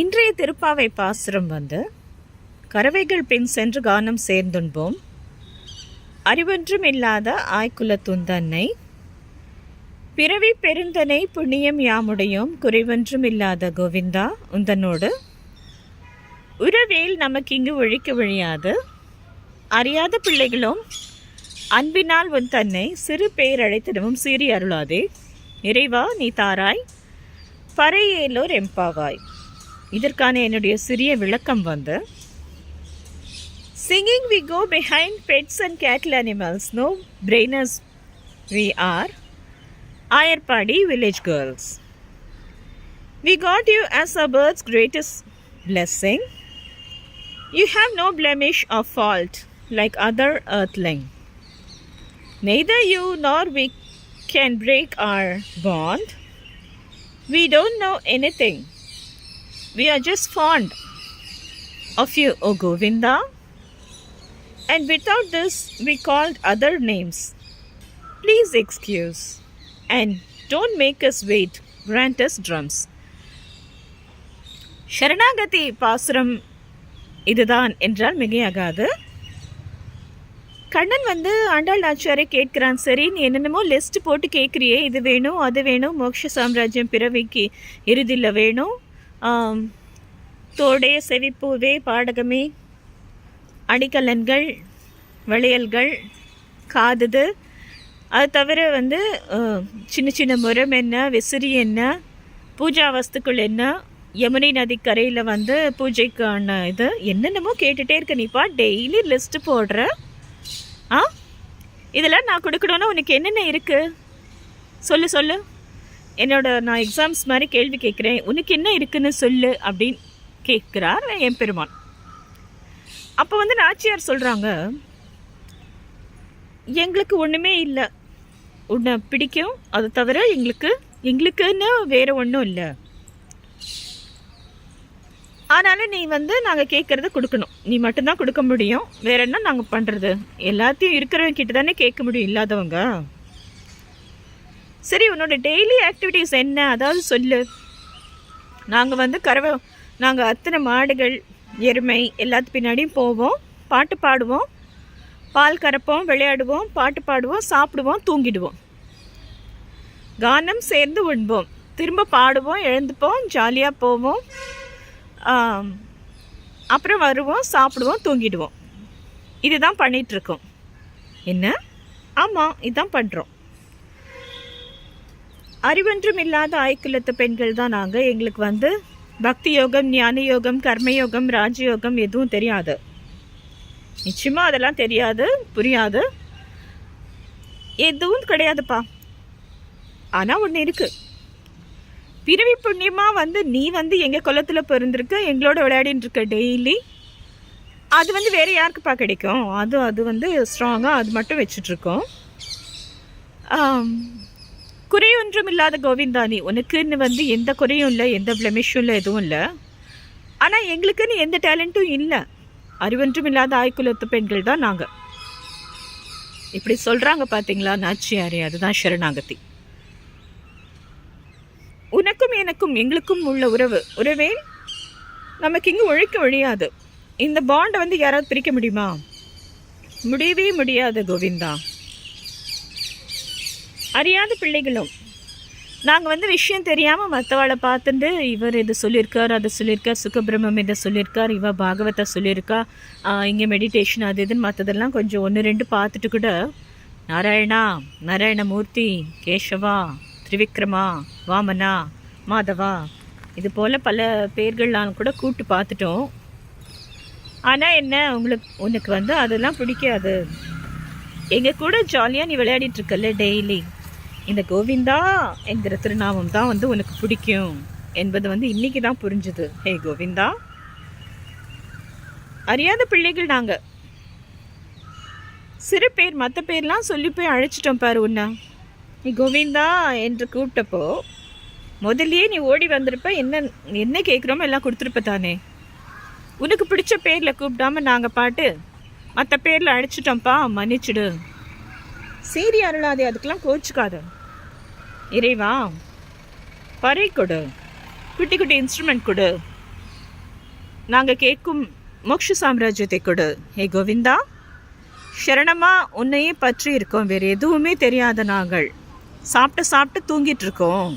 இன்றைய திருப்பாவை பாசுரம் வந்து கறவைகள் பின் சென்று கானம் சேர்ந்துண்போம். அறிவொன்றும் இல்லாத ஆய்குலத்துந்தன்னை பிறவி பெருந்தனை புண்ணியம் யாமுடையோம் குறைவொன்றும் இல்லாத கோவிந்தா உந்தனோடு. உறவேல் நமக்கு இங்கு ஒழிக்க ஒழியாது அறியாத பிள்ளைகளும் அன்பினால் உன் தன்னை சிறு பேரழைத்திடமும் சீறி அருளாதே. இறைவா நீ தாராய் பறையேலோர் எம்பாவாய் இதற்கான என்னுடைய சிறிய விளக்கம் வந்து singing we go behind pets and cattle animals no brainers we are Ayarpadi village girls We got you as a bird's greatest blessing. You have no blemish or fault like other earthling. Neither you nor we can break our bond. We don't know anything. We are just fond of you, O Govinda. And without this, we called other names. Please excuse and don't make us wait. Grant us drums. ஷரணாகதி பாசுரம் இதுதான் என்றால் மிகையாகாது கண்ணன் வந்து ஆண்டாள் நாச்சியாரை கேட்கிறான் சரி நீ என்னென்னமோ லிஸ்ட் போட்டு கேட்குறியே இது வேணும் அது வேணும் மோட்ச சாம்ராஜ்யம் பிறவிக்கு இறுதியில் வேணும் தோடே செவிப்பூவே பாடகமே. அடிக்கலன்கள் வளையல்கள் காதுது. அது தவிர வந்து சின்ன சின்ன முரம் என்ன விசிறி என்ன பூஜா வஸ்துக்கள் என்ன யமுனை நதிக்கரையில் வந்து பூஜைக்கான இது என்னென்னமோ கேட்டுகிட்டே இருக்க நீப்பா டெய்லி லிஸ்ட்டு போடுற. ஆ? இதெல்லாம் நான் கொடுக்கணுன்னா உனக்கு என்னென்ன இருக்குது சொல்லு சொல்லு. என்னோட நான் எக்ஸாம்ஸ் மாதிரி கேள்வி கேட்குறேன். உனக்கு என்ன இருக்குன்னு சொல்லு அப்படின்னு கேட்குறார் என் பெருமான். அப்போ வந்து நாச்சியார் சொல்கிறாங்க எங்களுக்கு ஒன்றுமே இல்லை. உன்னை பிடிக்கும். அது தவிர எங்களுக்கு எங்களுக்குன்னு வேறு ஒன்றும் இல்லை. ஆனாலும் நீ வந்து நாங்கள் கேட்குறத கொடுக்கணும். நீ மட்டும்தான் கொடுக்க முடியும். வேற என்ன நாங்கள் பண்ணுறது எல்லாத்தையும் இருக்கிறவங்க கிட்ட தானே கேட்க முடியும் இல்லாதவங்க. சரி உன்னோட டெய்லி ஆக்டிவிட்டீஸ் என்ன? அதாவது சொல்லு. நாங்கள் வந்து கறவை நாங்கள் அத்தனை மாடுகள் எருமை எல்லாத்து பின்னாடியும் போவோம். பாட்டு பாடுவோம். பால் கறப்போம் விளையாடுவோம் பாட்டு பாடுவோம் சாப்பிடுவோம் தூங்கிடுவோம். கானம் சேர்ந்து உண்போம். திரும்ப பாடுவோம் எழுந்துப்போம் ஜாலியாக போவோம். அப்புறம் வருவோம் சாப்பிடுவோம் தூங்கிடுவோம். இதுதான் பண்ணிகிட்ருக்கோம் என்ன? ஆமாம் இதுதான் பண்ணுறோம் அறிவன்றும் இல்லாத ஆய்க்குலத்து பெண்கள் தான் நாங்கள் எங்களுக்கு வந்து பக்தி யோகம் ஞான யோகம் கர்மயோகம் ராஜயோகம் எதுவும் தெரியாது. நிச்சயமாக அதெல்லாம் தெரியாது புரியாது. எதுவும் கிடையாதுப்பா. ஆனால் ஒன்று இருக்குது பிறவி புண்ணியமாக வந்து நீ வந்து எங்கள் குளத்தில் பிறந்திருக்க எங்களோட விளையாடின்னு இருக்க டெய்லி அது வந்து வேறு யாருக்குப்பா கிடைக்கும்? அது அது வந்து ஸ்ட்ராங்காக அது மட்டும் வச்சிட்ருக்கோம். குறையொன்றும் இல்லாத கோவிந்தா நீ உனக்குன்னு வந்து எந்த குறையும் இல்லை எந்த பிளமிஷும் இல்லை எதுவும் இல்லை. ஆனால் எங்களுக்குன்னு எந்த டேலண்ட்டும் இல்லை. அறிவொன்றும் இல்லாத ஆய்க்குலத்து பெண்கள் தான் நாங்கள் இப்படி சொல்கிறாங்க பார்த்தீங்களா நாச்சியாரே அதுதான் சரணாகதி. உனக்கும் எனக்கும் எங்களுக்கும் உள்ள உறவு. உறவே நமக்கு இங்கே ஒழிக்க ஒழியாது. இந்த பாண்டை வந்து யாராவது பிரிக்க முடியுமா? முடியவே முடியாது கோவிந்தா. அறியாத பிள்ளைகளும். நாங்கள் வந்து விஷயம் தெரியாமல் மற்றவாளை பார்த்துட்டு இவர் இது சொல்லியிருக்கார் அதை சொல்லியிருக்கார் சுகபிரமம் இதை சொல்லியிருக்கார் இவ பாகவத்தை சொல்லியிருக்கா இங்கே மெடிடேஷன் அது இதுன்னு மற்றதெல்லாம் கொஞ்சம் ஒன்று ரெண்டு பார்த்துட்டு கூட நாராயணா நாராயணமூர்த்தி கேசவா திரிவிக்ரமா வாமனா மாதவா இது போல் பல பேர்கள்லாம் கூட கூப்பிட்டு பார்த்துட்டோம். ஆனால் என்ன உங்களுக்கு உனக்கு வந்து அதெல்லாம் பிடிக்காது. எங்கள் கூட ஜாலியாக நீ விளையாடிட்டுருக்கல்ல டெய்லி இந்த கோவிந்தா என்கிற திருநாமம் தான் வந்து உனக்கு பிடிக்கும் என்பது வந்து இன்னைக்கு தான் புரிஞ்சுது. ஹே கோவிந்தா. அறியாத பிள்ளைகள் நாங்கள் சிறு பேர் மற்ற பேர்லாம் சொல்லி போய் அழைச்சிட்டோம் பாரு உன்னை. நீ கோவிந்தா என்று கூப்பிட்டப்போ முதல்லயே நீ ஓடி வந்திருப்ப என்ன என்ன கேட்குறோமோ எல்லாம் கொடுத்துருப்ப தானே. உனக்கு பிடிச்ச பேரில் கூப்பிடாம நாங்கள் பாட்டு மற்ற பேரில் அழைச்சிட்டோம்ப்பா மன்னிச்சிடு. சீரி அருளாதே அதுக்கெல்லாம் கோச்சுக்காத. இறைவா பறை கொடு. குட்டி குட்டி இன்ஸ்ட்ருமெண்ட் கொடு. நாங்கள் கேட்கும் மோக்ஷ சாம்ராஜ்யத்தை கொடு. ஹே கோவிந்தா சரணமாக உன்னையே பற்றி இருக்கோம். வேறு எதுவுமே தெரியாத நாங்கள். சாப்பிட்டு சாப்பிட்டு தூங்கிட்டு இருக்கோம்.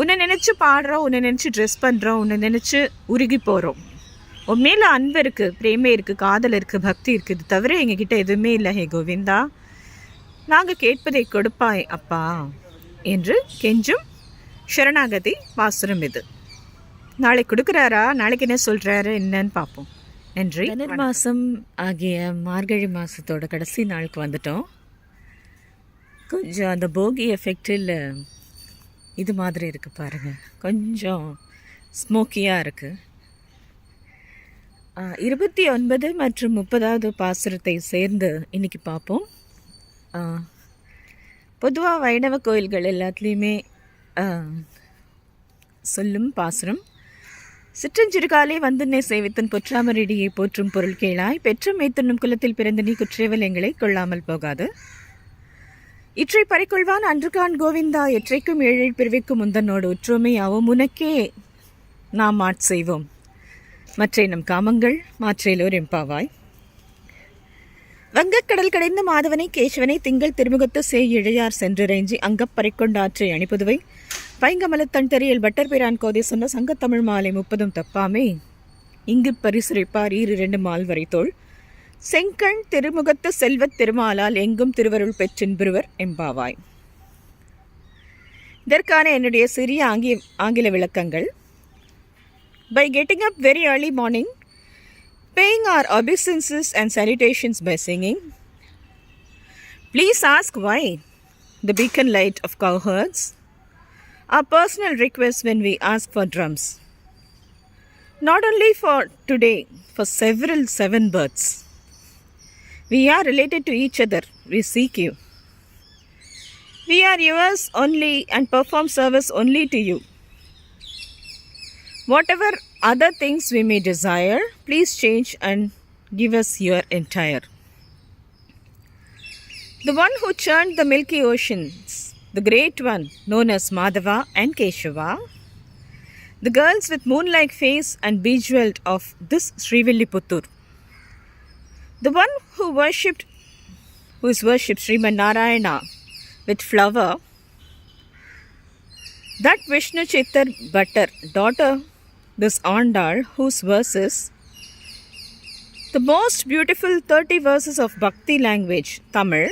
உன்னை நினச்சி பாடுறோம் உன்னை நினச்சி ட்ரெஸ் பண்ணுறோம் உன்னை நினச்சி உருகி போகிறோம் உன் மேலே அன்பு இருக்குது பிரேமை இருக்குது காதல் இருக்குது பக்தி இருக்குது தவிர எங்ககிட்ட எதுவுமே இல்லை. ஹே கோவிந்தா நாங்கள் கேட்பதை கொடுப்பாய் அப்பா என்று கெஞ்சும் சரணாகதி பாசுரம் இது. நாளை கொடுக்குறாரா? நாளைக்கு என்ன சொல்கிறாரு என்னன்னு பார்ப்போம். நன்றி. தனுர் மாதம் ஆகிய மார்கழி மாதத்தோட கடைசி நாளுக்கு வந்துட்டோம். கொஞ்சம் அந்த போகி எஃபெக்டில் இது மாதிரி இருக்குது பாருங்கள் கொஞ்சம் ஸ்மோக்கியாக இருக்குது இருபத்தி ஒன்பது மற்றும் முப்பதாவது பாசுரத்தை சேர்ந்து இன்னைக்கு பார்ப்போம். பொதுவாக வைணவ கோயில்கள் எல்லாத்துலேயுமே ஆ, சொல்லும் பாசுரம். சிற்றஞ்சிறுகாலே வந்துன்னை சேவித்தன் பொற்றாமரடியை போற்றும் பொருள் கேளாய் பெற்றும் மேத்துண்ணும் குலத்தில் பிறந்த நீ குற்றேவல் எங்களை கொள்ளாமல் போகாது. இற்றை பறிக்கொள்வான் அன்றுகான் கோவிந்தா எற்றைக்கும் ஏழை பிறவிக்கும் முந்தனோடு ஒற்றுமை உனக்கே நாம் ஆட் செய்வோம் மற்றை நம் காமங்கள் மாற்றேலோர் எம்பாவாய் வங்கக்கடல் கடைந்த மாதவனை கேசவனை திங்கள் திருமுகத்து சே இழையார் சென்றிறைஞ்சி அங்கப் பறிக்கொண்டாற்றை அணிப்புதுவை பைங்கமலத்தன் தெரியல் பட்டர்பிரான் கோதை சொன்ன சங்கத்தமிழ் மாலை முப்பதும் தப்பாமே. இங்கு பரிசுரைப்பார் ஈர் இரண்டு மால் வரைத்தோள் செங்கண் திருமுகத்து செல்வத் திருமாலால் எங்கும் திருவருள் பெற்றின்புருவர் எம்பாவாய். இதற்கான என்னுடைய சிறிய ஆங்கில ஆங்கில விளக்கங்கள். By getting up very early morning paying our obeisances and salutations by singing, please ask why the beacon light of cowherds, our personal request when we ask for drums. Not only for today, for several seven births. We are related to each other. We seek you. We are yours only and perform service only to you. Whatever other things we may desire, please change and give us your entire. The one who churned the milky oceans, the great one known as Madhava and Keshava, the girls with moon-like face and bejeweled of this Srivilliputur, the one who worshipped, who is worshipped Sriman Narayana with flower, that Vishnu Chittar Bhattar, daughter this Andal, whose verses, the most beautiful 30 verses of Bhakti language, Tamil,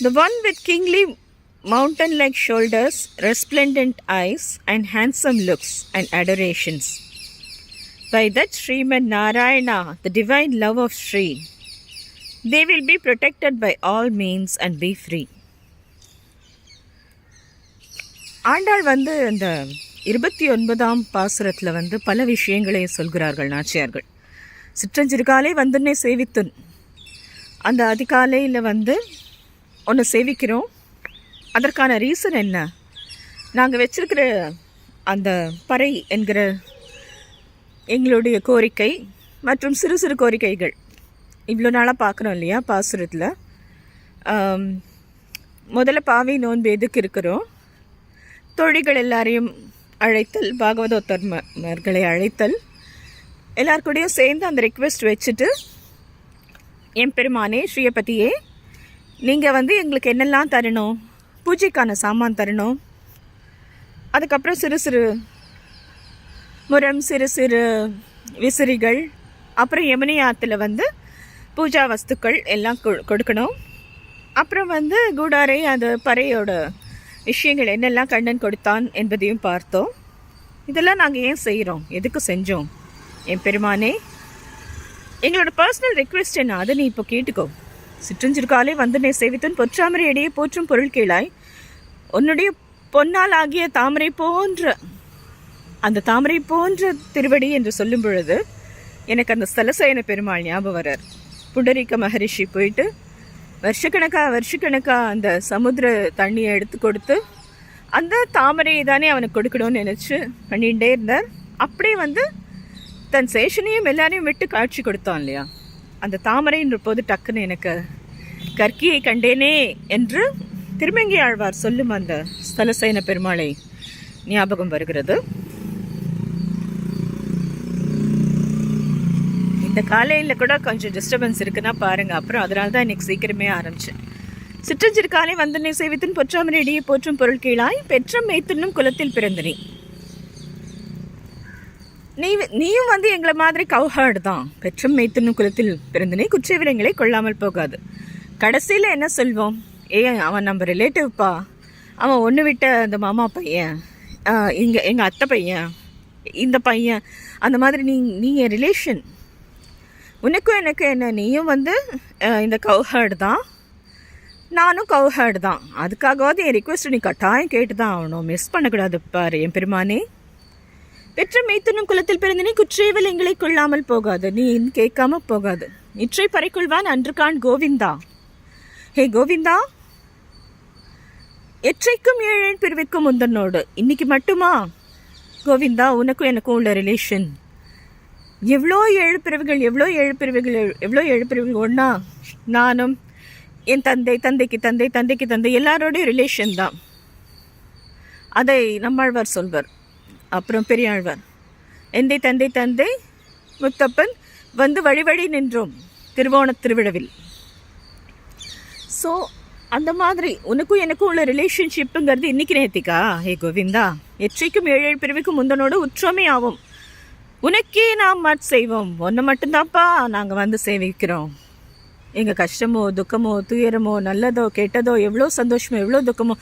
the one with kingly mountain like shoulders, resplendent eyes, and handsome looks and adorations. By that Srimad Narayana, the divine love of Sri, they will be protected by all means and be free. Andal வந்து இந்த இருபத்தி ஒன்பதாம் பாசுரத்தில் வந்து பல விஷயங்களை சொல்கிறார்கள் நாச்சியார்கள். சிற்றஞ்சிறுகாலை வந்துன்னே சேவித்துன். அந்த அதிகாலையில் வந்து ஒன்று சேவிக்கிறோம். அதற்கான ரீசன் என்ன? நாங்கள் வச்சிருக்கிற அந்த பறை என்கிற எங்களுடைய கோரிக்கை மற்றும் சிறு சிறு கோரிக்கைகள். இவ்வளோ நாளாக பார்க்குறோம் இல்லையா பாசுரத்தில்? முதல்ல பாவை நோன்பு எதுக்கு இருக்கிறோம்? தொழிகள் எல்லாரையும் அழைத்தல் பாகவதோத்தர்மர்களை அழைத்தல். எல்லாருக்கூடையும் சேர்ந்து அந்த ரிக்வெஸ்ட் வச்சுட்டு என் பெருமானே ஸ்ரீயபதியே நீங்கள் வந்து எங்களுக்கு என்னெல்லாம் தரணும்? பூஜைக்கான சாமான் தரணும். அதுக்கப்புறம் சிறு சிறு முரம் சிறு சிறு விசிறிகள் அப்புறம் யமுனை ஆற்றுல வந்து பூஜா வஸ்துக்கள் எல்லாம் கொ- கொடுக்கணும். அப்புறம் வந்து கூடாரை அந்த பறையோட விஷயங்கள் என்னெல்லாம் கண்ணன் கொடுத்தான் என்பதையும் பார்த்தோம். இதெல்லாம் நாங்கள் ஏன் செய்கிறோம் எதுக்கு செஞ்சோம்? என் பெருமானே எங்களோட பர்சனல் ரெக்வெஸ்ட் என்ன? அதை நீ இப்போ கேட்டுக்கோ. சிற்றஞ்சிற்காலே வந்து நீ சேவித்தன் பொற்றாமரை இடையே போற்றும் பொருள் கீழாய் உன்னுடைய பொன்னால் ஆகிய தாமரை போன்ற அந்த தாமரை போன்ற திருவடி என்று சொல்லும் பொழுது எனக்கு அந்த ஸ்தலசயன பெருமாள் ஞாபகம் வரார். புண்டரீக மகரிஷி போயிட்டு வருஷக்கணக்காக வருஷக்கணக்காக அந்த சமுத்திர தண்ணியை எடுத்து கொடுத்து அந்த தாமரையை தானே அவனுக்கு கொடுக்கணும்னு நினச்சி பண்ணிகிட்டே இருந்தார். அப்படியே வந்து தன் சேஷனையும் எல்லாரையும் விட்டு காட்சி கொடுத்தான் இல்லையா? அந்த தாமரைன்ற போது டக்குன்னு எனக்கு கற்கியை கண்டேனே என்று திருமங்கி ஆழ்வார் சொல்லும் அந்த ஸ்தலசைன பெருமாளை ஞாபகம் வருகிறது. இந்த காலையில் கூட கொஞ்சம் டிஸ்டர்பன்ஸ் இருக்குன்னா பாருங்கள் அப்புறம் அதனால தான் இன்றைக்கி சீக்கிரமே ஆரம்பிச்சேன். சிற்றஞ்சிறு காலை வந்தனை சேவித்தின் பொற்றாமரடியை போற்றும் பொருள் கீழாய் பெற்றம் மேய்த்துன்னும் குலத்தில் பிறந்தனே நீ. நீயும் வந்து எங்களை மாதிரி கவுஹார்டு தான். பெற்றம் மேய்த்துன்னும் குலத்தில் பிறந்தனே குற்றவிரங்களை கொள்ளாமல் போகாது. கடைசியில் என்ன சொல்வோம்? ஏன் அவன் நம்ம ரிலேட்டிவ்ப்பா அவன் ஒன்று விட்ட அந்த மாமா பையன் இங்கே எங்கள் அத்தை பையன் இந்த பையன் அந்த மாதிரி நீ நீ என் ரிலேஷன் உனக்கும் எனக்கு என்ன? நீயும் வந்து இந்த கவுஹார்டு தான். நானும் கவுஹார்டு தான். அதுக்காகவாது என் ரிக்வெஸ்ட் நீ கட்டாயம் கேட்டு தான் ஆகணும். மிஸ் பண்ணக்கூடாது பார் என் பெருமானே. பெற்ற மெய்த்தனும் குலத்தில் நீ குற்றேவல் எங்களை கொள்ளாமல் போகாது. நீ கேட்காம போகாது. இற்றை பறைக்குள்வான் அன்று கான் கோவிந்தா. ஹே கோவிந்தா! எற்றைக்கும் ஏழேன் பிரிவிக்கும் முந்தனோடு இன்னைக்கு மட்டுமா? கோவிந்தா உனக்கும் எனக்கும் உள்ள ரிலேஷன் எவ்வளோ ஏழு பிரிவுகள் எவ்வளோ ஏழு பிரிவுகள் எவ்வளோ ஏழு பிரிவுகள் ஒன்றா நானும் என் தந்தை தந்தைக்கு தந்தை தந்தைக்கு தந்தை எல்லாரோடையும் ரிலேஷன் தான். அதை நம்மாழ்வார் சொல்வர். அப்புறம் பெரியாழ்வார். எந்தை தந்தை தந்தை முத்தப்பன் வந்து வழி வழி நின்றோம். திருவோணத் திருவிழாவில். ஸோ அந்த மாதிரி உனக்கும் எனக்கும் உள்ள ரிலேஷன்ஷிப்புங்கிறது இன்னைக்கு நேத்திக்கா? ஹே கோவிந்தா எச்சைக்கும் ஏழு ஏழு பிரிவுக்கும் முந்தனோடு உற்றமே ஆகும் உனக்கே நாம் மட் செய்வோம். ஒன்று மட்டும்தான்ப்பா நாங்கள் வந்து சேவிக்கிறோம். எங்கள் கஷ்டமோ துக்கமோ துயரமோ நல்லதோ கெட்டதோ எவ்வளோ சந்தோஷமோ எவ்வளோ துக்கமோ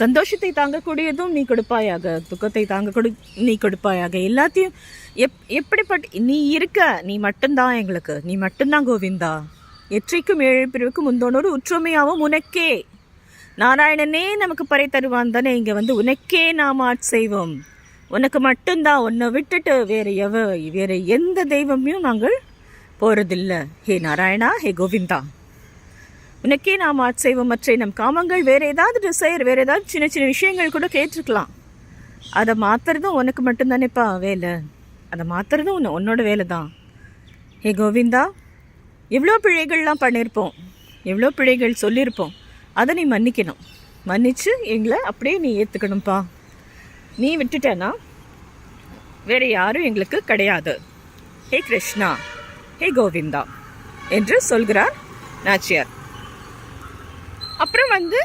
சந்தோஷத்தை தாங்கக்கூடியதும் நீ கொடுப்பாயாக. துக்கத்தை தாங்க நீ கொடுப்பாயாக. எல்லாத்தையும் எப் எப்படிப்பட்ட நீ இருக்க நீ மட்டும்தான் எங்களுக்கு. நீ மட்டும்தான் கோவிந்தா. எற்றைக்கும் ஏழு பிரிவுக்கும் முந்தோனோடு ஒற்றுமையாகவும் உனக்கே. நாராயணனே நமக்கு பறை தருவான் தானே. இங்கே வந்து உனக்கே நாம் ஆட் செய்வோம். உனக்கு மட்டும்தான் உன்னை விட்டுட்டு வேறு எவ வேறு எந்த தெய்வமையும் நாங்கள் போகிறதில்ல ஹே நாராயணா ஹே கோவிந்தா. உனக்கே நாம் ஆட் மற்ற நம் காமங்கள் வேறு ஏதாவது டிசைர் வேறு ஏதாவது சின்ன சின்ன விஷயங்கள் கூட கேட்டிருக்கலாம். அதை மாற்றுறதும் உனக்கு மட்டும்தானேப்பா வேலை. அதை மாற்றுறதும் உன்ன உன்னோட வேலை தான் ஹே கோவிந்தா எவ்வளோ பிழைகள்லாம் பண்ணியிருப்போம் எவ்வளோ பிழைகள் சொல்லியிருப்போம் அதை நீ மன்னிக்கணும். மன்னிச்சு எங்களை அப்படியே நீ ஏற்றுக்கணும்ப்பா நீ விட்டுட்டேன்னா வேறு யாரும் எங்களுக்கு கிடையாது. ஹே கிருஷ்ணா ஹே கோவிந்தா என்று சொல்கிறார் நாச்சியார். அப்புறம் வந்து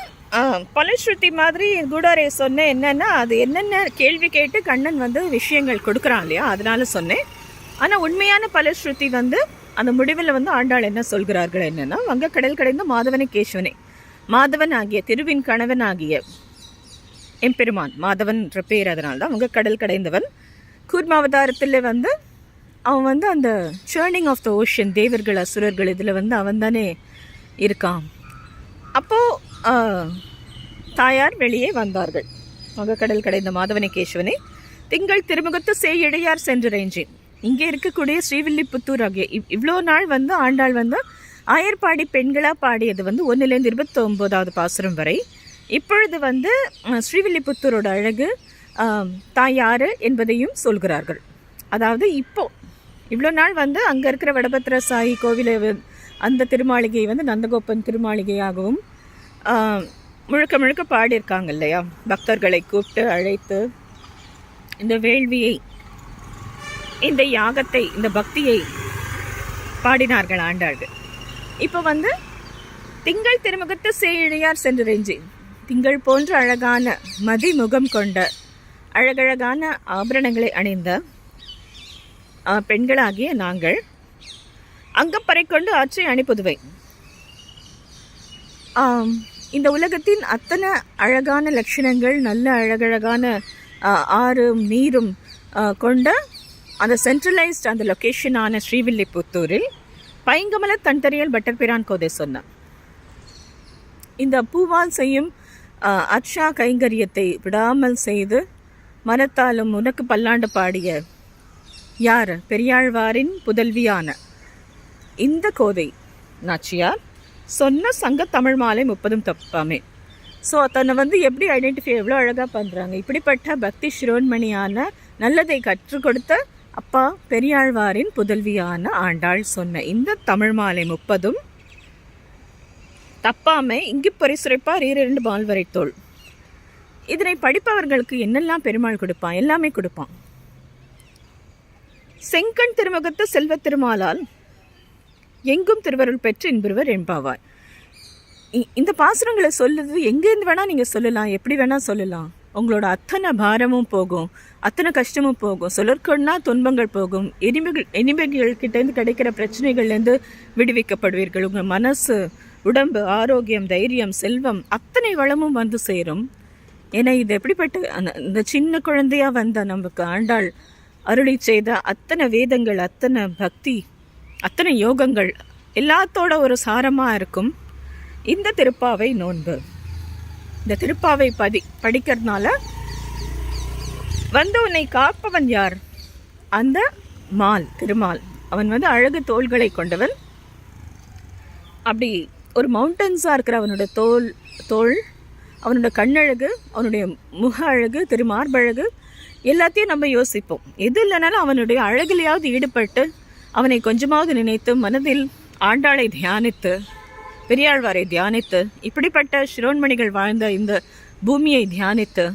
பலஸ்ருதி மாதிரி கூடாரே சொன்னேன் என்னன்னா அது என்னென்ன கேள்வி கேட்டு கண்ணன் வந்து விஷயங்கள் கொடுக்குறான் இல்லையா அதனால சொன்னேன். ஆனால் உண்மையான பலஸ்ருதி வந்து அந்த முடிவில் வந்து ஆண்டாள் என்ன சொல்கிறார்கள் என்னென்னா வங்கக்கடல் கடல் கடைந்த மாதவனை கேசவனே. மாதவன் ஆகிய திருவின் கணவன் ஆகிய எம்பெருமான் மாதவன்ற பேர் அதனால தான் அவங்க கடல் கடைந்தவன் கூர்மாவதாரத்தில் வந்து அவன் வந்து அந்த சேர்னிங் ஆஃப் த ஓஷன் தேவர்கள் அசுரர்கள் இதில் வந்து அவன் தானே இருக்கான் அப்போது தாயார் வெளியே வந்தார்கள். கடல் கடைந்த மாதவனை கேசவனை திங்கள் திருமுகத்து சேய் இடையார் இங்கே இருக்கக்கூடிய ஸ்ரீவில்லிபுத்தூர் ஆகிய இவ் இவ்வளோ நாள் வந்து ஆண்டாள் வந்து ஆயர்பாடி பெண்களாக பாடியது வந்து ஒன்றுலேருந்து இருபத்தொம்போதாவது பாசுரம் வரை. இப்பொழுது வந்து ஸ்ரீவில்லிபுத்தூரோட அழகு தாய் யார் என்பதையும் சொல்கிறார்கள். அதாவது இப்போ இவ்வளோ நாள் வந்து அங்கே இருக்கிற வடபத்திர சாயி கோவிலை அந்த திருமாளிகை வந்து நந்தகோபன் திருமாளிகையாகவும் முழுக்க முழுக்க பாடியிருக்காங்க இல்லையா? பக்தர்களை கூப்பிட்டு அழைத்து இந்த வேள்வியை இந்த யாகத்தை இந்த பக்தியை பாடினார்கள் ஆண்டாள்கள் இப்போ வந்து திங்கள் திருமுகத்து சேழியார் சென்றிறைஞ்சி திங்கள் போன்ற அழகான மதிமுகம் கொண்ட அழகழகான ஆபரணங்களை அணிந்த பெண்களாகிய நாங்கள் அங்கப்பறை கொண்டு ஆற்றை அனுப்புதுவை இந்த உலகத்தின் அத்தனை அழகான லட்சணங்கள் நல்ல அழகழகான ஆறும் நீரும் கொண்ட அந்த சென்ட்ரலைஸ்ட் அந்த லொக்கேஷனான ஸ்ரீவில்லிபுத்தூரில் பைங்கமல தன்தறியல் பட்டர்பிரான் கோதை சொன்னான் இந்த பூவால் செய்யும் அர்ஷா கைங்கரியத்தை விடாமல் செய்து மனத்தாலும் உனக்கு பல்லாண்டு பாடிய யார்? பெரியாழ்வாரின் புதல்வியான. இந்த கோதை நாச்சியார் சொன்ன சங்க தமிழ் மாலை முப்பதும் தப்பாமே. ஸோ தன்னை வந்து எப்படி ஐடென்டிஃபை எவ்வளோ அழகாக பண்ணுறாங்க இப்படிப்பட்ட பக்தி சிரோன்மணியான நல்லதை கற்றுக் கொடுத்த அப்பா பெரியாழ்வாரின் புதல்வியான ஆண்டாள் சொன்ன இந்த தமிழ் மாலை முப்பதும் தப்பாமை இங்கு பரிசுரைப்பார் ஈரிரண்டு பால்வரை தோல். இதனை படிப்பவர்களுக்கு என்னெல்லாம் பெருமாள் கொடுப்பான்? எல்லாமே கொடுப்பான். செங்கண் திருமுகத்து செல்வத் திருமாலால் எங்கும் திருவருள் பெற்று இன்புருவர் என்பாவார். இ- இந்த பாசுரங்களை சொல்லுது எங்கேருந்து வேணால் நீங்கள் சொல்லலாம். எப்படி வேணால் சொல்லலாம். உங்களோட அத்தனை பாரமும் போகும். அத்தனை கஷ்டமும் போகும். சொல்லற்கொன்னா துன்பங்கள் போகும். எனிமைகள் எனிமைகள் கிட்டேருந்து கிடைக்கிற பிரச்சனைகள்லேருந்து விடுவிக்கப்படுவீர்கள். உங்கள் மனசு உடம்பு ஆரோக்கியம் தைரியம் செல்வம் அத்தனை வளமும் வந்து சேரும். ஏன்னா இது எப்படிப்பட்ட அந்த இந்த சின்ன குழந்தையாக வந்த நமக்கு ஆண்டாள் அருளி செய்த அத்தனை வேதங்கள் அத்தனை பக்தி அத்தனை யோகங்கள் எல்லாத்தோட ஒரு சாரமாக இருக்கும். இந்த திருப்பாவை நோன்பு. இந்த திருப்பாவை பதி படிக்கிறதுனால வந்து உன்னை காப்பவன் யார்? அந்த மால் திருமால். அவன் வந்து அழகு தோள்களை கொண்டவன். அப்படி ஒரு மவுண்டன்ஸாக இருக்கிற அவனோட தோல் தோல் அவனோட கண்ணழகு அவனுடைய முக அழகு திருமார்பழகு எல்லாத்தையும் நம்ம யோசிப்போம். எது இல்லைனாலும் அவனுடைய அழகிலையாவது ஈடுபட்டு அவனை கொஞ்சமாவது நினைத்து மனதில் ஆண்டாளை தியானித்து பெரியாழ்வாரை தியானித்து இப்படிப்பட்ட சிரோன்மணிகள் வாழ்ந்த இந்த பூமியை தியானித்து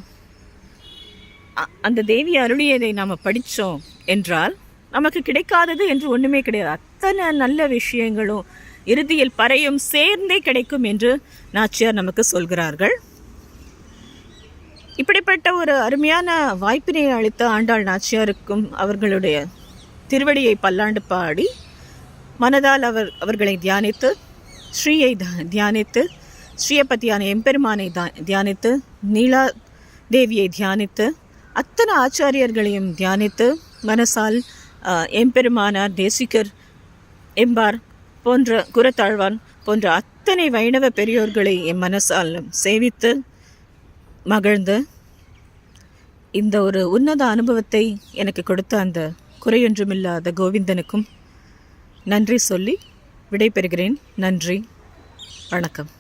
அந்த தேவி அருளியதை நாம் படித்தோம் என்றால் நமக்கு கிடைக்காதது என்று ஒன்றுமே கிடையாது. அத்தனை நல்ல விஷயங்களும் இறுதியில் பறையும் சேர்ந்தே கிடைக்கும் என்று நாச்சியார் நமக்கு சொல்கிறார்கள். இப்படிப்பட்ட ஒரு அருமையான வாய்ப்பினை அளித்த ஆண்டாள் நாச்சியாருக்கும் அவர்களுடைய திருவடியை பல்லாண்டு பாடி மனதால் அவர் அவர்களை தியானித்து ஸ்ரீயை த- தியானித்து ஸ்ரீயப்பதியான எம்பெருமானை தா- தியானித்து நீலா தேவியை தியானித்து அத்தனை ஆச்சாரியர்களையும் தியானித்து மனசால் எம்பெருமானார் தேசிகர் எம்பார் போன்ற குரத்தாழ்வான் போன்ற அத்தனை வைணவ பெரியோர்களை என் மனசால் சேவித்து மகிழ்ந்து இந்த ஒரு உன்னத அனுபவத்தை எனக்கு கொடுத்த அந்த குறையொன்றுமில்லாத கோவிந்தனுக்கும் நன்றி சொல்லி விடைபெறுகிறேன். நன்றி. வணக்கம்.